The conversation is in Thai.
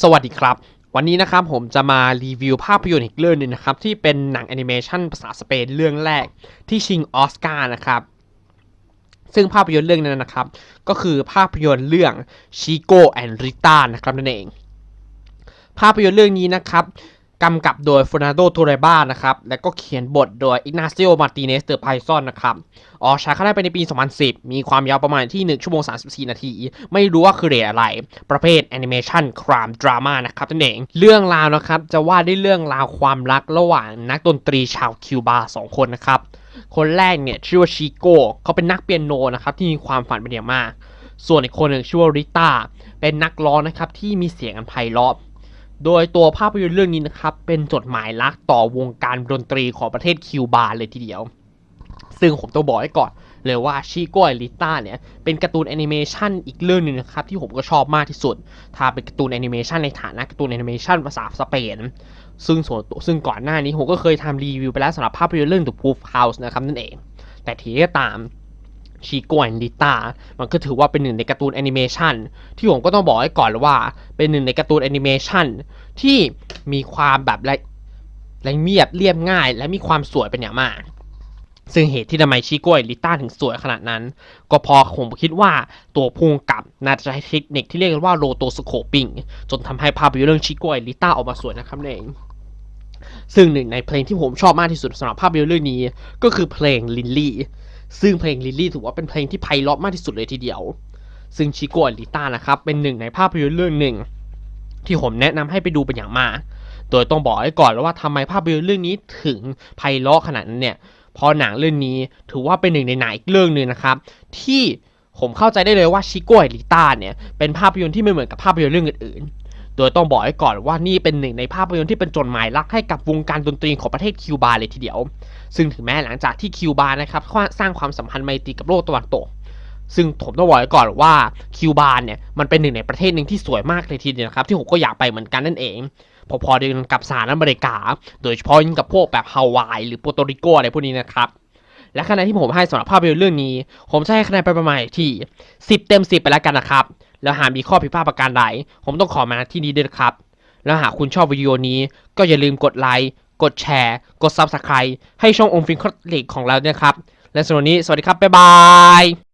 สวัสดีครับ วันนี้นะครับผมจะมารีวิวภาพยนตร์อีกเรื่องหนึงนะครับ ที่เป็นหนังแอนิเมชันภาษาสเปนเรื่องแรกที่ชิงออสการ์นะครับ ซึ่งภาพยนตร์เรื่องนั้นนะครับ ก็คือภาพยนตร์เรื่องชิโก้แอนด์ริต้านะครับนั่นเอง ภาพยนตร์เรื่องนี้นะครับ กำกับโดยฟ e นาโดโทเรบานะครับ และก็เขียนบทโดยอิกนาซิโอ มาติเนสเดอร์ไพซอนนะครับ ออกฉายครั้งแรกไปในปี 2010 มีความยาวประมาณที่ 1 ชั่วโมง 34 นาที ไม่รู้ว่าคือเรทอะไร ประเภทแอนิเมชันครามดราม่านะครับนั่นเอง เรื่องราวนะครับ จะว่าด้เรื่องราวความรักระหว่างนักดนตรีชาวคิวบา 2 คนนะครับ คนแรกเนี่ยชื่อว่าชิโก้เขาเป็นนักเปียโนนะครับที่มีความฝันเป็นอย่างมาก ส่วนอีกคนหนึ่งชื่อว่าริต้าเป็นนักร้องนะครับที่มีเสียงอันไพเราะ โดยตัวภาพยนตร์เรื่องนี้นะครับเป็นจดหมายรักต่อวงการดนตรีของประเทศคิวบาเลยทีเดียว ซึ่งผมต้องบอกไว้ก่อนเลยว่าชิโก e ลิต้าเนี่ยเป็นการ์ตูนแอนิเมชันอีกเรื่องหนึ่งนะครับที่ผมก็ชอบมากที่สุด ถ้าเป็นการ์ตูนแอนิเมชันในฐานะการ์ตูนแอนิเมชันภาษาสเปน ซึ่งส่วนตัวซึ่งก่อนหน้านี้ผมก็เคยทำรีวิวไปแล้วสำหรับภาพยนตร์เรื่อง The Proof House นะครับนั่นเอง แต่ทีก็ตาม ชิโก e ลิต้ามันก็ถือว่าเป็นหนึ่งในการ์ตูนแอนิเมชันที่ผมก็ต้องบอกไว้ก่อนเลยว่า เป็นหนึ่งในการ์ตูนแอนิเมชันที่มีความแบบละละเมียบเรียบง่าย และมีความสวยเป็นอย่างมาก ซึ่งเหตุที่ทำไมชิโกะลิต้าถึงสวยขนาดนั้น ก็เพอผมคิดว่าตัวพูงกับน่าจะใช้เทคนิคที่เรียกกันว่าโรโตสโคปิงจนทำให้ภาพยนตร์เรื่องชิโกะลิต้าออกมาสวยนะครับเองซึ่งหนึ่งในเพลงที่ผมชอบมากที่สุดสำหรับภาพยนตร์เรื่องนี้ ก็คือเพลงลินลี่ ซึ่งเพลงลินลี่ถือว่าเป็นเพลงที่ไพเราะมากที่สุดเลยทีเดียว ซึ่งชิโกะลิต้านะครับเป็นหนึ่งในภาพยนตร์เรื่องหนึ่ง ที่ผมแนะนำให้ไปดูเป็นอย่างมาก โดยต้องบอกไว้ก่อนแล้วว่าทำไมภาพยนตร์เรื่องนี้ถึงไพเราะขนาดนั้นเนี่ยพราะหนังเรื่องนี้ถือว่าเป็นหนึ่งในหนังอีกเรื่องหนึ่งนะครับ ที่ผมเข้าใจได้เลยว่าชิโกะลิต้าเนี่ยเป็นภาพยนตร์ที่ไม่เหมือนกับภาพยนตร์เรื่องอื่นๆ โดยต้องบอกไว้ก่อนว่านี่เป็นหนึ่งในภาพยนตร์ที่เป็นจดหมายรักให้กับวงการดนตรีของประเทศคิวบาเลยทีเดียว ซึ่งถึงแม้หลังจากที่คิวบานะครับสร้างความสัมพันธ์ไมตรีกับโลกตะวันตกซึ่งผมต้องบอกไว้ก่อนว่าคิวบาเนี่ยมันเป็นหนึ่งในประเทศหนึ่งที่สวยมากเลยทีเดียวนะครับที่ผมก็อยากไปเหมือนกันนั่นเองพอๆเดียวกันกับสหรัฐอเมริกา โดยเฉพาะยิ่งกับพวกแบบฮาวายหรือโปรโตริโกอะไรพวกนี้นะครับและคะแนนที่ผมให้สำหรับภาพยนตร์เรื่องนี้ ผมจะให้คะแนนไปประมาณที่ 10 เต็ม 10 ไปแล้วกันนะครับ แล้วหากมีข้อผิดพลาดประการใดผมต้องขอมาที่นี้ด้วยครับ แล้วหากคุณชอบวิดีโอนี้ก็อย่าลืมกดไลค์กดแชร์ กด Subscribe ให้ช่ององฟินคอลิกของเราด้วยครับ และสำหรับวันนี้สวัสดีครับ บ๊ายบาย